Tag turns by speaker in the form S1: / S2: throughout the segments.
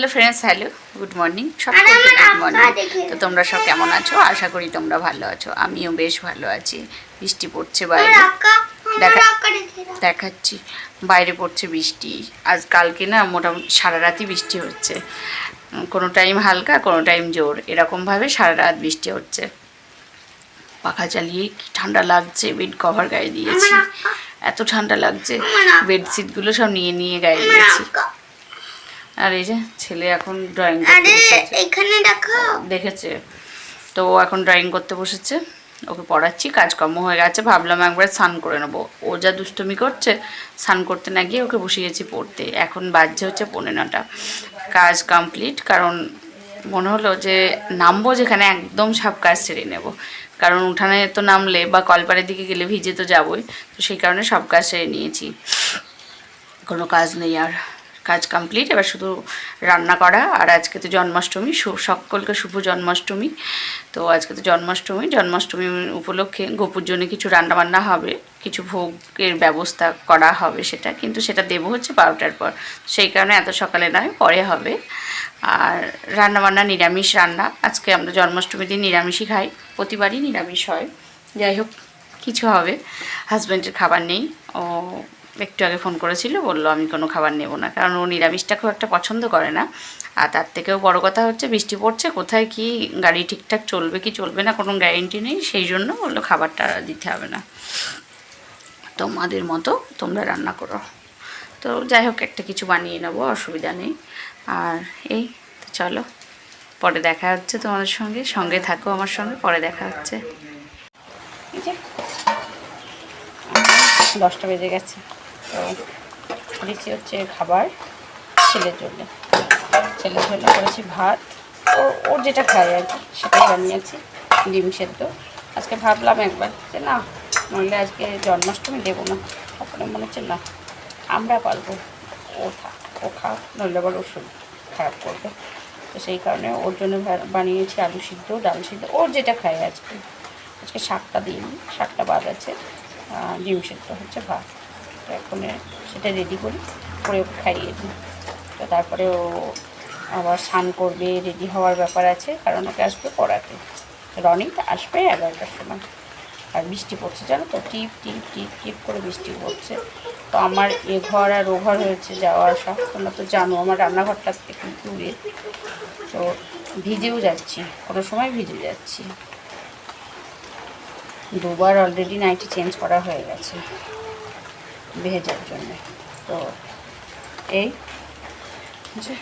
S1: Hello friends hello good morning সকলকে good morning তো তোমরা সব কেমন আছো? আশা করি তোমরা ভালো আছো। আমিও বেশ ভালো আছি। বৃষ্টি পড়ছে বাইরে। দেখা দেখাচ্ছি। বাইরে পড়ছে বৃষ্টি। আজ কালকে না মোটামুটি সারা রাতই বৃষ্টি হচ্ছে। কোনো টাইম হালকা কোনো টাইম জোর। এরকমভাবে সারা রাত বৃষ্টি হচ্ছে। পাখা চালিয়ে কি ঠান্ডা লাগছে? বেড কভার গায়ে দিয়েছি। এত ঠান্ডা লাগছে। বেডশিটগুলো সব নিয়ে নিয়ে গায়ে দিয়েছি। আর এই যে ছেলে এখন ড্রয়িং
S2: এখানে দেখো।
S1: দেখেছে? তো ও এখন ড্রয়িং করতে বসেছে। ওকে পড়াচ্ছি কাজকর্ম হয়ে গেছে। ভাবলাম একবার স্নান করে নেব। ও যা দুষ্টুমি করছে স্নান করতে না গিয়ে ওকে বসিয়েছি পড়তে। এখন বাজছে হচ্ছে পনেরো নটা। কাজ কমপ্লিট কারণ মনে হলো যে নামবো যেখানে একদম সব কাজ সেরে নেব। কারণ উঠানে তো নামলে বা কলপাড়ের দিকে গেলে ভিজে তো যাবই। তো সেই কারণে সব কাজ সেরে নিয়েছি। কোনো কাজ নেই আর। কাজ কমপ্লিট এবার শুধু রান্না করা। আর আজকে তো জন্মাষ্টমী সকলকে শুভ জন্মাষ্টমী। তো আজকে তো জন্মাষ্টমী জন্মাষ্টমী উপলক্ষে গোপুর জন্য কিছু রান্নাবান্না হবে, কিছু ভোগের ব্যবস্থা করা হবে সেটা, কিন্তু সেটা দেবো হচ্ছে বারোটার পর। সেই কারণে এত সকালে নয়, পরে হবে। আর রান্নাবান্না নিরামিষ রান্না, আজকে আমরা জন্মাষ্টমীর দিন নিরামিষই খাই, প্রতিবারই নিরামিষ হয়। যাই হোক, কিছু হবে হাজব্যান্ডের খাবার নেই, ও একটু আগে ফোন করেছিল, বলল আমি কোনো খাবার নেব না। কারণ ও নিরামিষটা খুব একটা পছন্দ করে না। আর তার থেকেও বড় কথা হচ্ছে বৃষ্টি পড়ছে, কোথায় কি গাড়ি ঠিকঠাক চলবে কি চলবে না কোনো গ্যারেন্টি নেই, সেই জন্য বলল খাবারটা দিতে হবে না। তোমাদের মতো তোমরা রান্না করো। তো যাই হোক, একটা কিছু বানিয়ে নেব, অসুবিধা নেই। আর এই, তো চলো। পরে দেখা হচ্ছে তোমাদের সঙ্গে। সঙ্গে থাকো আমার সঙ্গে, পরে দেখা হচ্ছে। দশটা বেজে গেছে। তো দিচ্ছি হচ্ছে খাবার ছেলের জন্য। ছেলের জন্য করেছি ভাত। ও, ওর যেটা খায় আর কি, সেটাই বানিয়েছি, ডিম সেদ্ধ। আজকে ভাবলাম একবার যে না, নইলে আজকে জন্মাষ্টমী দেবো না। তারপরে মনে হচ্ছে না, আমরা পারব। ও থাক ও খা নইলে আবার ওষুধ খারাপ করবে। তো সেই কারণে ওর জন্য বানিয়েছি আলু সিদ্ধ, ডাল সিদ্ধ। ওর যেটা খায় আজকে আজকে শাকটা দিইনি, শাকটা বাদ আছে। ডিম সেদ্ধ হচ্ছে ভাত। এখন সেটা রেডি করি করে ওকে খাইয়ে দিই। তো তারপরে ও আবার স্নান করবে রেডি হওয়ার ব্যাপার আছে, কারণ ওকে আসবে পড়াতে। রনিত আসবে এগারোটার সময়। আর বৃষ্টি পড়ছে, জানো তো? টিপ টিপ টিপ টিপ করে বৃষ্টি পড়ছে। তো আমার এ ঘর আর ও ঘর হয়েছে যাওয়া আসা তোমরা তো জানো, আমার রান্নাঘরটা একটু দূরে। তো ভিজেও যাচ্ছি, কোনো সময় ভিজে যাচ্ছি। দুবার অলরেডি নাইটি চেঞ্জ করা হয়ে গেছে। ভেজার জন্য। তো এই যে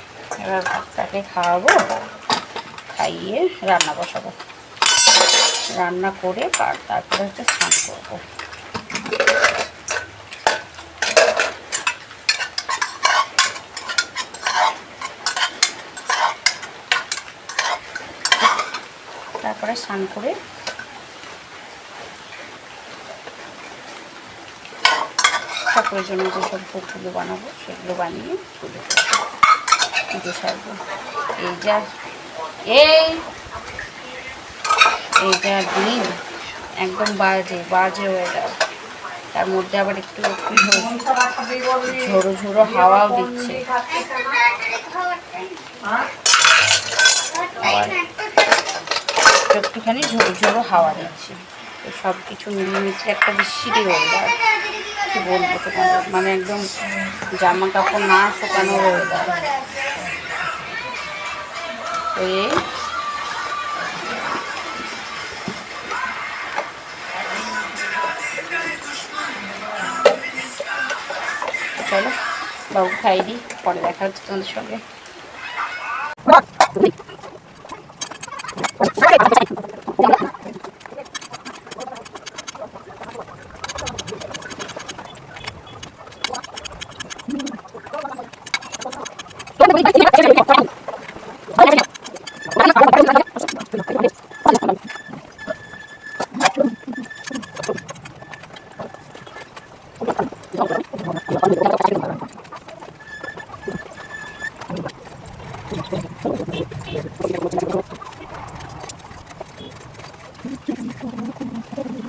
S1: এবার ভাতটাকে খাওয়াবো, খাইয়ে রান্না বসাবো। রান্না করে আর তারপরে হচ্ছে স্নান করব। তারপরে স্নান করে ঠাকুরের জন্য যেসব ভোগগুলো বানাবো, সেগুলো বানিয়ে তুলে পুজো সারবো। এই যা, এই এই যা দিন একদম বাজে বাজে ওয়েদার তার মধ্যে আবার একটু ঝোড়ো- ঝোড়ো হাওয়াও দিচ্ছে। একটুখানি ঝোড়ো ঝোড়ো হাওয়া দিচ্ছে। সব কিছু মিলেমিশে একটা বিশিরি ওয়েদার কি বলব তোমাদের? মানে একদম জামা কাপড় না শুকানো ওয়েদার তো চলো বাবু খাই দিই, পরে দেখা হচ্ছে তোমাদের সঙ্গে। como un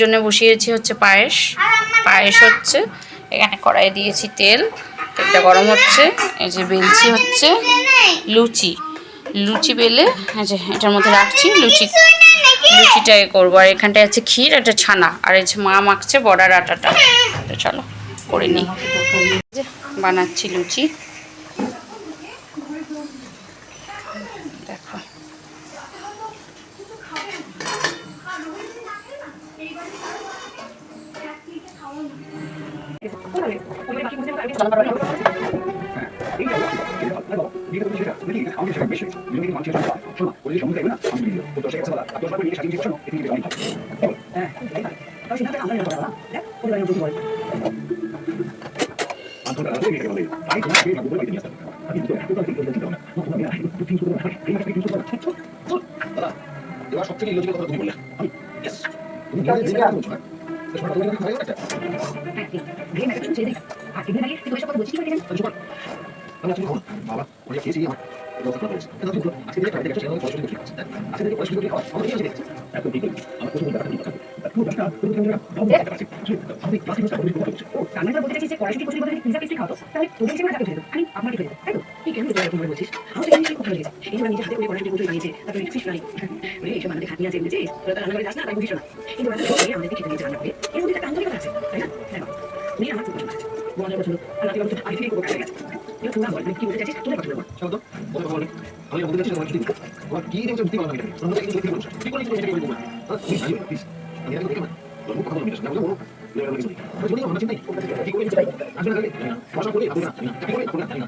S1: জন্য বসিয়েছি হচ্ছে পায়েস। পায়েস হচ্ছে, এখানে কড়াই দিয়েছি তেল, তেলটা গরম হচ্ছে, এই যে বেলছি হচ্ছে লুচি। লুচি বেলে যে এটার মধ্যে রাখছি, লুচি লুচিটা এ করব। আর এখানটায় আছে ক্ষীর একটা ছানা। আর এই যে মা মাখছে বড়ার আটাটা। চলো, করে নিই। বানাচ্ছি লুচি।
S2: এবার সবথেকে লজিক্যাল কথা তুমি বললে আমি তুমি দিকে আসছো না
S3: কিনে লাগিয়ে তুই ওইসব কথা বলছিস? কেন
S2: তো আমি আজকে খাব বাবা ওই খেয়েছি আমার করে
S3: করে আমাদের খুব পছন্দ আর নাতি বাবু আগে থেকে তোরা বল কি বলতে চাইছিস তোদের কথা বল
S2: শব্দ বলে বলে আমি বলতে চাচ্ছি তোমার কিছু তোমার কি দেখছ বুঝতে পারলাম এটা তোমরা কিছু দেখতে পাচ্ছ কি করে কিছু দেখতে পারব না তুমি জানো প্লিজ আমি এটা দেখতে পাচ্ছি তোর কথা বলছিস না বলো আমি আমার চিন্তা কি করে কিছু আসলে লাগে ভাষা করে আপনি না কি করে করে না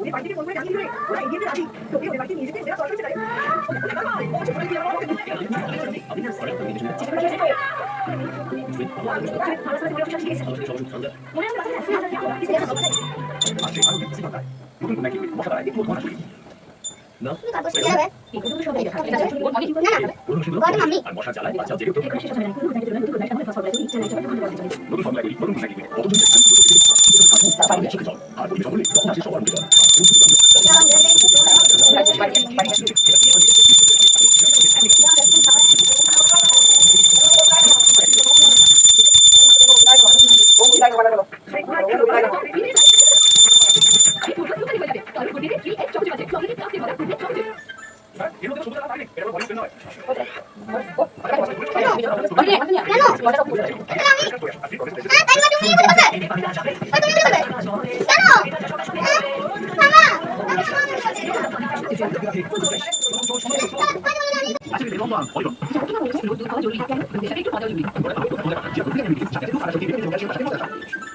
S3: ওদের বাড়ি থেকে ফোন করে ওরা এগিয়ে দিয়ে তোকে ওদের বাড়িতে নিয়ে যেতে দেওয়া দরকার ছিল আমি না সরি আমি কিছু চিন্তা করছি মনে
S2: আসে আমি দেখছি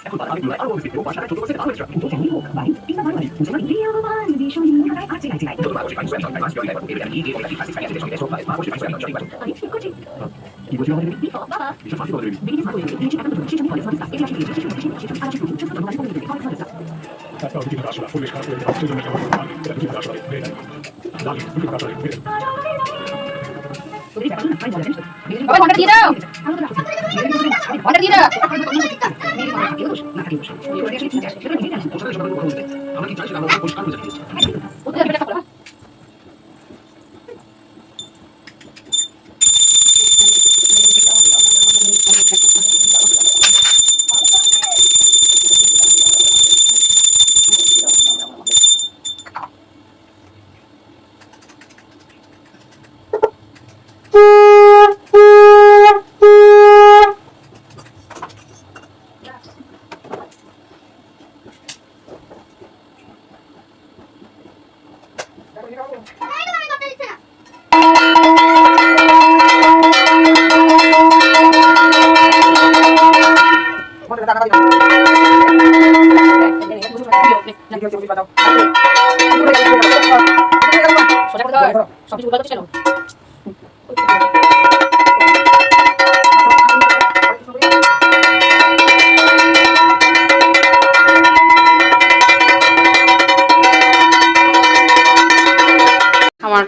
S2: এখন আমি আরও বেশি আরও এক্সট্রা
S1: ঘণ্টা দিয়ে দাও ঘণ্টা দিয়ে দাও
S2: আমরা কি চাইছিলাম আমরা পরিষ্কার করে।
S1: আমার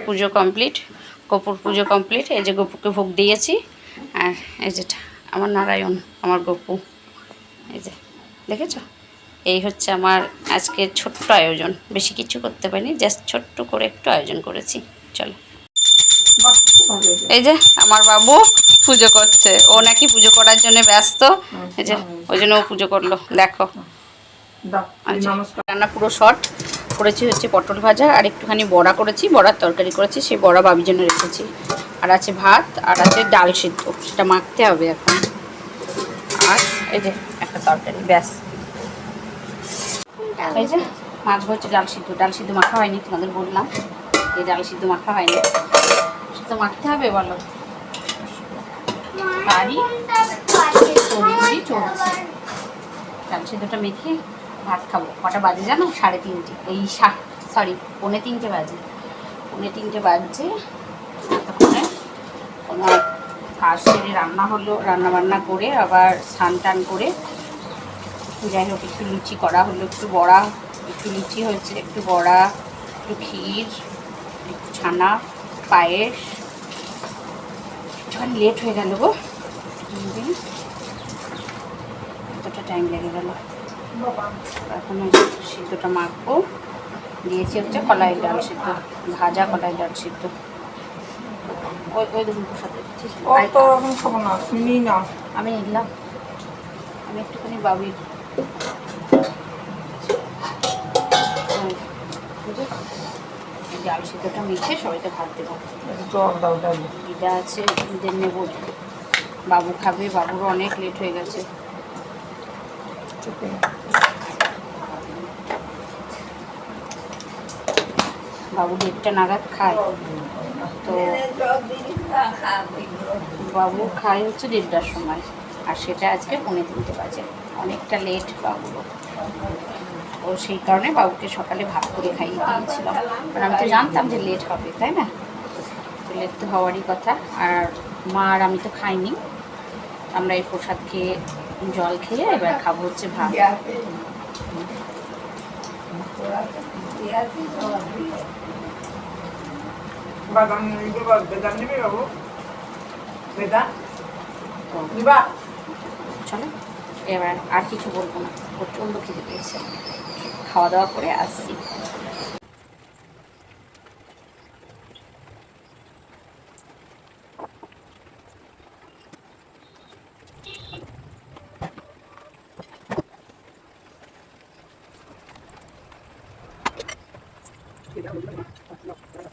S1: পুজো কমপ্লিট, গোপুর পুজো কমপ্লিট, এই যে গোপুকে ভোগ দিয়েছি, আর এই যেটা, আমার নারায়ণ, আমার গপু। এই যে, দেখেছ? এই হচ্ছে আমার আজকে ছোট্ট আয়োজন। বেশি কিছু করতে পারিনি, জাস্ট ছোট্ট করে একটু আয়োজন করেছি। চলো। এই যে, আমার বাবু পুজো করছে। ও নাকি পুজো করার জন্য ব্যস্ত। এই যে, ওই জন্য ও পুজো করল। দেখো। রান্না পুরো শর্ট। করেছি হচ্ছে পটল ভাজা, আর একটুখানি বড়া করেছি। বড়ার তরকারি করেছি, সেই বড়া বাবির জন্য রেখেছি। আর আছে ভাত, আর আছে ডাল সিদ্ধ। সেটা মাখতে হবে এখন। আর এই যে, একটা তরকারি, ব্যাস। এই মাছ হচ্ছে ডাল সিদ্ধ। ডাল সিদ্ধ মাখা হয়নি, তোমাদের বললাম। এই ডাল সিদ্ধ মাখা হয়নি। সেটা মাখতে হবে, বলো? বাড়ি তড়িঘড়ি চলছে। ডাল সিদ্ধটা মেখে ভাত খাব। কটা বাজে জানো? সাড়ে তিনটে। এই সরি পৌনে তিনটে বাজে। পৌনে তিনটে বাজছে ততক্ষণে তোমার কাজ সেরে রান্না হলো রান্না বান্না করে আবার স্নান টান করে যাই হোক, একটু লুচি করা হলো, একটু বড়া, একটু লুচি হয়েছে, একটু বড়া, একটু ক্ষীর, একটু ছানা, পায়েস। একটুখানি লেট হয়ে গেল গো? কতটা টাইম লেগে গেল। এখন সিদ্ধটা মাখবো। দিয়েছি হচ্ছে কলাই ডাল সিদ্ধ, ভাজা কলাই ডাল সিদ্ধ। ওই।
S4: এখন খাব না না
S1: আমি নিলাম আমি একটুখানি বাবির ওই, বুঝলে? এই ডাল সিদ্ধটা মেখে সবাইকে ভাত দেবো।
S4: জল দাও
S1: দিদা আছে দিদের নেব। বাবু খাবে বাবুরও অনেক লেট হয়ে গেছে। বাবু দেড়টা নাগাদ খায়। তো বাবু খায় হচ্ছে দেড়টার সময় আর সেটা আজকে পৌনে তিনটে বাজে অনেকটা লেট বাবুরও ও সেই কারণে বাবুকে সকালে ভাত করে খাইয়ে দিয়েছিলাম কারণ আমি তো জানতাম যে লেট হবে তাই না তো লেট তো হওয়ারই কথা আর মা আর আমি তো খাইনি আমরা এই প্রসাদ খেয়ে জল খেয়ে এবার খাব হচ্ছে ভাত এবার আর কিছু বলব না। প্রচণ্ড খেতে পেয়েছে। খাওয়া দাওয়া করে আসছি। হ্যালো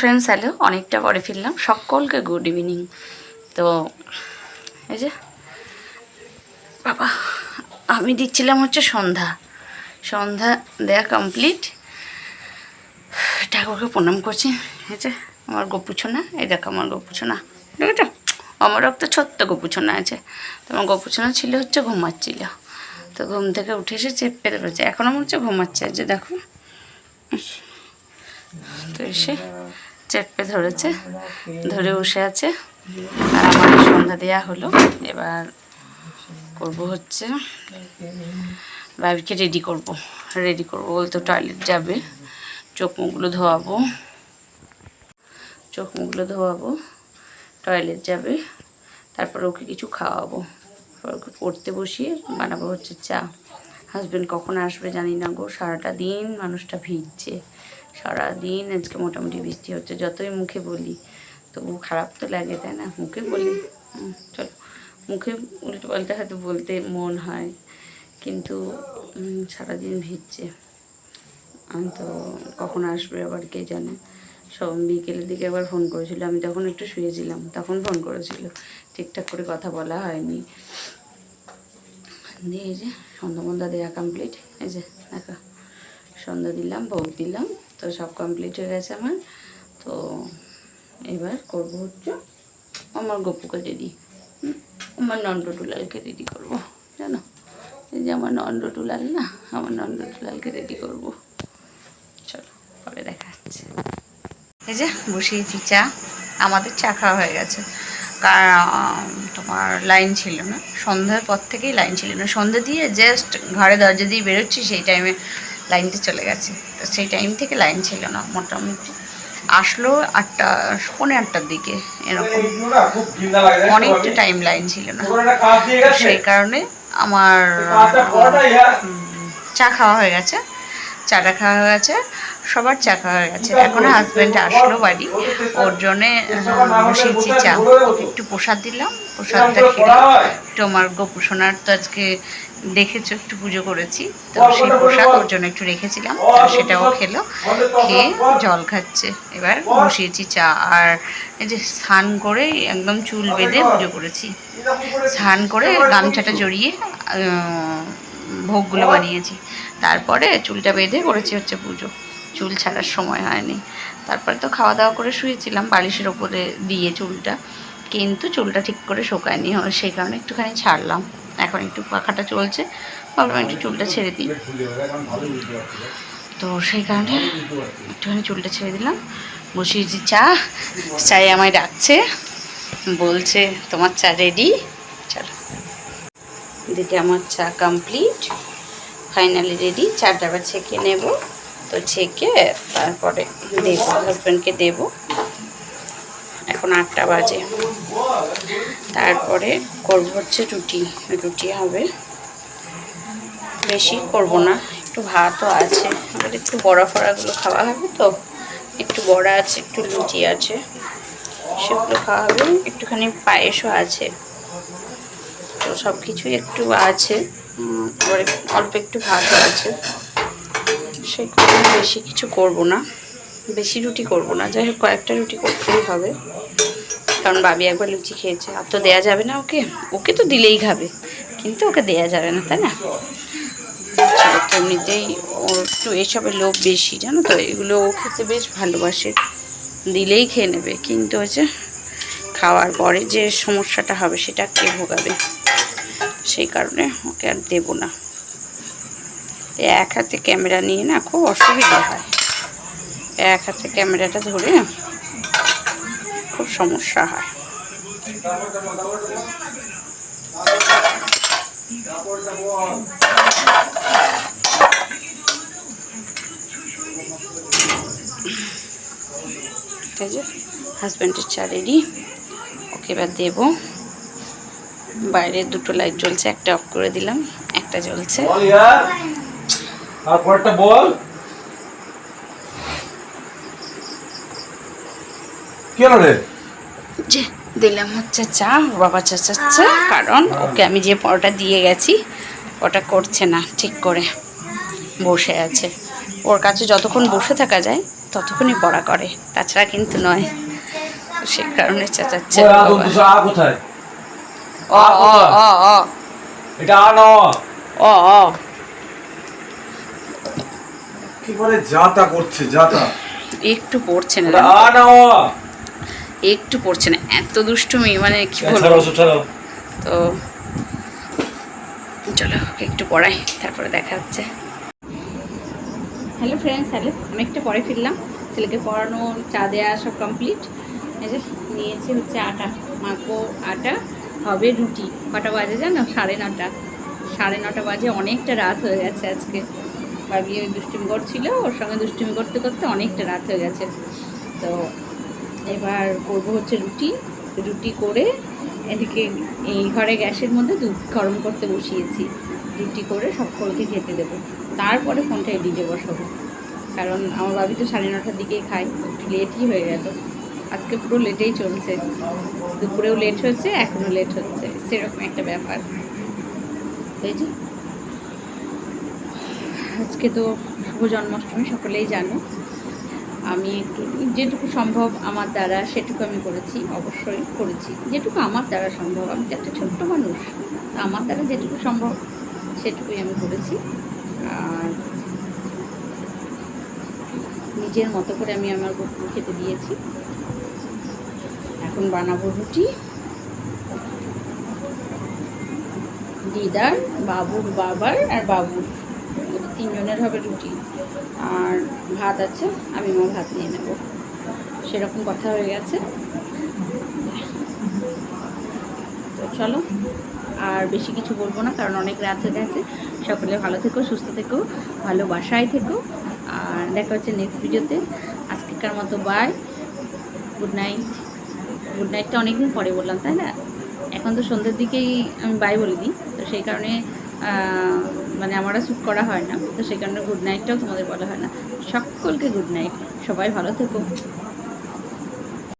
S1: ফ্রেন্ডস হ্যালো অনেকটা পরে ফিরলাম। সকলকে গুড ইভিনিং তো, এই যে, বাবা, আমি দিচ্ছিলাম হচ্ছে সন্ধ্যা। সন্ধ্যা দেয়া কমপ্লিট ঠাকুরকে প্রণাম করছি। যে, আমার গোপুছনা, এই দেখো আমার গোপুছনা। দেখেছ? আমার একটা ছোট্ট গোপুছনা আছে। তো আমার গোপুছনা ছিল হচ্ছে, ঘুমাচ্ছিল। তো ঘুম থেকে উঠে এসে চেপে ধরেছে এখনও মনে হচ্ছে ঘুমাচ্ছে যে দেখো। তো এসে চেপে ধরেছে, ধরে বসে আছে। আর আমার সন্ধ্যা দেওয়া হলো। এবার করব হচ্ছে বাবিকে রেডি করব। রেডি করব বলতে টয়লেট যাবে। চোখ মুখগুলো ধোয়াবো। চোখ মুখগুলো ধোয়াবো টয়লেট যাবে। তারপর ওকে কিছু খাওয়াবো। ওকে পড়তে বসিয়ে বানাবো হচ্ছে চা। হাজব্যান্ড কখন আসবে জানি না গো, সারাটা দিন মানুষটা ভিজছে। সারা দিন আজকে মোটামুটি বৃষ্টি হচ্ছে, যতই মুখে বলি। তবু খারাপ তো লাগে, তাই না? মুখে বলি। চলো। মুখে উল্টো পাল্টা হয়তো বলতে মন হয়, কিন্তু সারাদিন ভিজছে। তো কখন আসবে আবার কে জানে? সব বিকেলের দিকে একবার ফোন করেছিল। আমি তখন একটু শুয়েছিলাম, তখন ফোন করেছিল। ঠিকঠাক করে কথা বলা হয়নি। দিয়ে এই যে, সন্ধ্যা মন্দা দেওয়া কমপ্লিট এই যে, দেখো। সন্ধ্যা দিলাম, ভোগ দিলাম। তো সব কমপ্লিট হয়ে গেছে আমার। তো এবার করব হচ্ছে আমার গপুকে রেডি আমার নন্ডটুলালকে রেডি করব, জানো? এই যে আমার নন্ডটুলাল না, আমার নন্ডটুলালকে রেডি করব। চলো, পরে দেখা যাচ্ছে এই যে বসিয়েছি চা, আমাদের চা খাওয়া হয়ে গেছে। তোমার লাইন ছিল না। সন্ধ্যার পর থেকেই লাইন ছিল না। সন্ধ্যা দিয়ে জাস্ট ঘরে দরজা দিয়ে বেরোচ্ছি, সেই টাইমে লাইনটা চলে গেছে। তো সেই টাইম থেকে লাইন ছিল না মোটামুটি। আসলো আটটা পনেরো আটটার দিকে এরকম। অনেকটা টাইম লাইন ছিল না। সেই কারণে আমার চা খাওয়া হয়ে গেছে। চাটা খাওয়া হয়ে গেছে। সবার চা খাওয়া হয়ে গেছে। এখন হাজব্যান্ড আসলো বাড়ি। ওর জন্যে বসিয়েছি চা। একটু প্রসাদ দিলাম। প্রসাদটা খেলাম একটু আমার গোপুসোনার তো আজকে দেখেছ, একটু পুজো করেছি। তো সেই প্রসাদ ওর জন্য একটু রেখেছিলাম। সেটাও খেলো। খেয়ে জল খাচ্ছে। এবার বসিয়েছি চা। আর এই যে স্নান করে একদম চুল বেঁধে পুজো করেছি। স্নান করে গামছাটা জড়িয়ে ভোগগুলো বানিয়েছি। তারপরে চুলটা বেঁধে করেছি হচ্ছে পুজো। চুল ছাড়ার সময় হয়নি। তারপরে তো খাওয়া দাওয়া করে শুয়েছিলাম, বালিশের ওপরে দিয়ে চুলটা। কিন্তু চুলটা ঠিক করে শোকায়নি সেই কারণে একটুখানি ছাড়লাম। এখন একটু পাখাটা চলছে, ভাবলাম একটু চুলটা ছেড়ে দিই। তো সেই কারণে একটুখানি চুলটা ছেড়ে দিলাম। বসিয়েছি চা চাই আমায় ডাকছে, বলছে, তোমার চা রেডি চলো। এদিকে আমার চা কমপ্লিট ফাইনালি রেডি চাটা আবার ছেঁকে নেব। তো ছেঁকে তারপরে দেবো হাজব্যান্ডকে দেবো। এখন আটটা বাজে। তারপরে করব হচ্ছে রুটি রুটি হবে। বেশি করব না, একটু ভাতও আছে। আবার একটু বড়া ফড়াগুলো খাওয়া হবে তো। একটু বড়া আছে, একটু লুচি আছে, সেগুলো খাওয়া হবে। একটুখানি পায়েসও আছে। তো সব কিছুই একটু আছে। আবার অল্প একটু ভাতও আছে। কারণে বেশি কিছু করব না। বেশি রুটি করব না। যাই হোক, কয়েকটা রুটি করতেই হবে। কারণ বাবি একবার লুচি খেয়েছে। আর তো দেয়া যাবে না ওকে। ওকে তো দিলেই খাবে। কিন্তু ওকে দেয়া যাবে না, তাই না? এমনিতেই ওর একটু এসবের লোভ বেশি, জানো তো? এগুলো ও খেতে বেশ ভালোবাসে। দিলেই খেয়ে নেবে। কিন্তু হচ্ছে খাওয়ার পরে যে সমস্যাটা হবে, সেটা কে ভোগাবে? সেই কারণে ওকে আর দেবো না। এক হাতে ক্যামেরা নিয়ে না খুব অসুবিধা হয়। এক হাতে ক্যামেরাটা ধরে খুব সমস্যা হয়। ঠিক আছে হাজব্যান্ডের চা রেডি ওকে এবার দেবো। বাইরে দুটো লাইট জ্বলছে, একটা অফ করে দিলাম, একটা জ্বলছে।
S4: তারপরটা বল। কি হলো রে?
S1: যে দিলাম হচ্ছে চা বাবা চা চাচ্ছে কারণ ওকে আমি যে পরোটা দিয়ে গেছি ওটা করছে না ঠিক করে বসে আছে। ওর কাছে যতক্ষণ বসে থাকা যায় ততক্ষণই পড়া করে তাছাড়া কিন্তু নয়। সে কারণে চেঁচাচ্ছে
S4: কোথায়?
S1: অ অ অ অ।
S4: এটা অ।
S1: অ।
S4: করে যাতা করছে যাতা
S1: একটু পড়ছে না একটু পড়ছে না এত দুষ্টুমি মানে কি বলব? তো চলো একটু পড়াই তারপরে দেখা হচ্ছে। Hello friends hello. আমি একটু পরে ফিরলাম। ছেলেকে পড়ানো চা দেওয়া সব কমপ্লিট এই যে নিয়েছি হচ্ছে আটা। মাখবো আটা হবে রুটি। কটা বাজে জানো? সাড়ে নটা। সাড়ে নটা বাজে অনেকটা রাত হয়ে গেছে আজকে। বাবি ওই দুষ্টুমি করছিল, ওর সঙ্গে দুষ্টুমি করতে করতে অনেকটা রাত হয়ে গেছে। তো এবার করব হচ্ছে রুটি। রুটি করে এদিকে এই ঘরে গ্যাসের মধ্যে দুধ গরম করতে বসিয়েছি। রুটি করে সকলকে খেতে দেবো। তারপরে ফোনটা এদিকে বসাবো। কারণ আমার বাবি তো সাড়ে নটার দিকেই খায়, একটু লেটই হয়ে গেল। আজকে পুরো লেটেই চলছে। দুপুরেও লেট হচ্ছে, এখনও লেট হচ্ছে। সেরকম একটা ব্যাপার। এই আজকে তো শুভ জন্মাষ্টমী, সকলেই জানো। আমি একটু, যেটুকু সম্ভব আমার দ্বারা সেটুকু আমি করেছি, অবশ্যই করেছি। যেটুকু আমার দ্বারা সম্ভব, আমি তো একটা ছোট্ট মানুষ আমার দ্বারা যেটুকু সম্ভব সেটুকুই আমি করেছি। আর নিজের মতো করে আমি আমার বউকে খেতে দিয়েছি। এখন বানাবো রুটি। দিদার, বাবুর বাবার আর বাবুর। তিনজনের হবে রুটি। আর ভাত আছে, আমি আমার ভাত নিয়ে নেব। সেরকম কথা হয়ে গেছে। তো চলো, আর বেশি কিছু বলব না, কারণ অনেক রাত হয়ে গেছে। সকলে ভালো থেকো, সুস্থ থেকো, ভালো বাসায় থেকো। আর দেখা হচ্ছে নেক্সট ভিডিওতে আজকেকার মতো বাই গুড নাইট গুড নাইটটা অনেকদিন পরে বললাম, তাই না? এখন তো সন্ধ্যের দিকেই আমি বাই বলে দিই তো সেই কারণে মানে আমার শ্যুট করা হয় না। তো সেই কারণে গুড নাইটটাও তোমাদের বলা হয় না। সকলকে গুড নাইট সবাই ভালো থেকো।